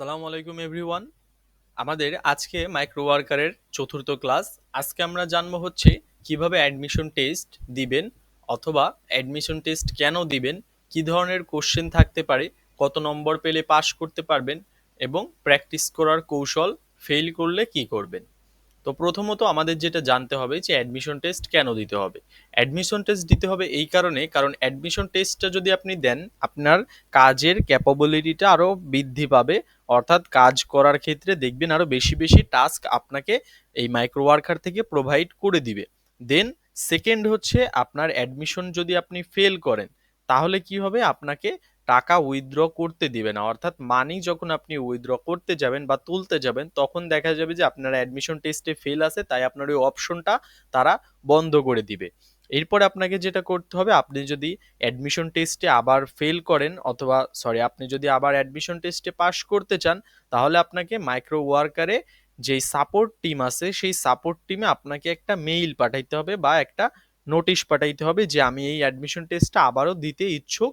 আসসালামু আলাইকুম এভরিওয়ান আমাদের আজকে মাইক্রো ওয়ার্কারের চতুর্থ ক্লাস আজকে আমরা জানব হচ্ছে কীভাবে অ্যাডমিশন টেস্ট দিবেন অথবা অ্যাডমিশন টেস্ট কেন দিবেন, কি ধরনের কোশ্চেন থাকতে পারে, কত নম্বর পেলে পাস করতে পারবেন এবং প্র্যাকটিস করার কৌশল ফেল করলে কি করবেন। তো প্রথমত আমাদের যেটা জানতে হবে যে অ্যাডমিশন টেস্ট কেন দিতে হবে? অ্যাডমিশন টেস্ট দিতে হবে এই কারণে, কারণ অ্যাডমিশন টেস্টটা যদি আপনি দেন, আপনার কাজের ক্যাপাবিলিটিটা আরও বৃদ্ধি পাবে। অর্থাৎ কাজ করার ক্ষেত্রে দেখবেন আরও বেশি বেশি টাস্ক আপনাকে এই মাইক্রো ওয়ার্কার থেকে প্রোভাইড করে দিবে। দেন সেকেন্ড হচ্ছে আপনার অ্যাডমিশন যদি আপনি ফেল করেন, তাহলে কি হবে? আপনাকে টাকা উইথড্র করতে দিবে না। অর্থাৎ মানি যখন আপনি উইথড্র করতে যাবেন বা তুলতে যাবেন, তখন দেখা যাবে যে আপনার অ্যাডমিশন টেস্টে ফেল আছে, তাই আপনার ওই অপশনটা তারা বন্ধ করে দিবে। এরপর আপনাকে যেটা করতে হবে, আপনি যদি অ্যাডমিশন টেস্টে আবার ফেল করেন অথবা সরি আপনি যদি আবার অ্যাডমিশন টেস্টে পাশ করতে চান, তাহলে আপনাকে মাইক্রো ওয়ার্কারে যেই সাপোর্ট টিম আছে, সেই সাপোর্ট টিমে আপনাকে একটা মেইল পাঠাইতে হবে বা একটা নোটিশ পাঠাইতে হবে যে, আমি এই অ্যাডমিশন টেস্টটা আবারও দিতে ইচ্ছুক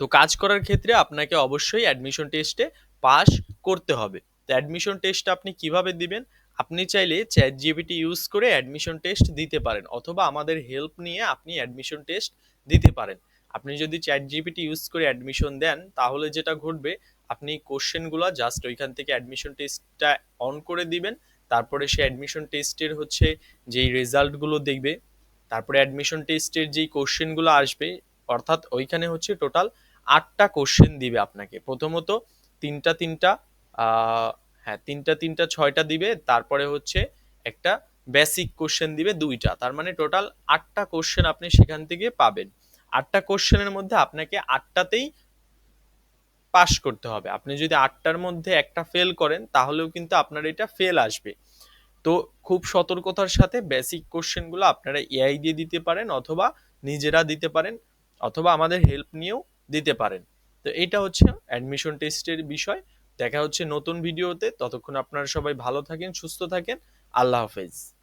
তো কাজ করার ক্ষেত্রে আপনাকে অবশ্যই অ্যাডমিশন টেস্টে পাস করতে হবে। তো অ্যাডমিশন টেস্ট আপনি কীভাবে দিবেন? আপনি চাইলে চ্যাট জিবিটি ইউজ করে অ্যাডমিশন টেস্ট দিতে পারেন, অথবা আমাদের হেল্প নিয়ে আপনি অ্যাডমিশন টেস্ট দিতে পারেন। আপনি যদি চ্যাট জিবিটি ইউজ করে অ্যাডমিশন দেন, তাহলে যেটা ঘটবে, আপনি কোশ্চেনগুলো জাস্ট ওইখান থেকে অ্যাডমিশন টেস্টটা অন করে দিবেন। তারপরে সে অ্যাডমিশন টেস্টের হচ্ছে যেই রেজাল্টগুলো দেখবে, তারপরে অ্যাডমিশন টেস্টের যেই কোশ্চেনগুলো আসবে অর্থাৎ ওইখানে হচ্ছে টোটাল আটটা কোশ্চেন দিবে আপনাকে। প্রথমত তিনটা তিনটা হ্যাঁ তিনটা তিনটা ছয়টা দিবে, তারপরে হচ্ছে একটা বেসিক কোশ্চেন দিবে দুইটা। তার মানে টোটাল আটটা কোশ্চেন আপনি সেখান থেকে পাবেন। আটটা কোশ্চেনের মধ্যে আপনাকে আটটাতেই পাস করতে হবে। আপনি যদি আটটার মধ্যে একটা ফেল করেন, তাহলেও কিন্তু আপনার এটা ফেল আসবে। তো খুব সতর্কতার সাথে বেসিক কোশ্চেনগুলো আপনারা এআই দিয়ে দিতে পারেন অথবা নিজেরা দিতে পারেন। অথবা আমাদের হেল্প নিয়েও দিতে পারেন। তো এটা হচ্ছে অ্যাডমিশন টেস্টের বিষয়। দেখা হচ্ছে নতুন ভিডিওতে ততক্ষণ আপনারা সবাই ভালো থাকেন, সুস্থ থাকেন। আল্লাহ হাফেজ।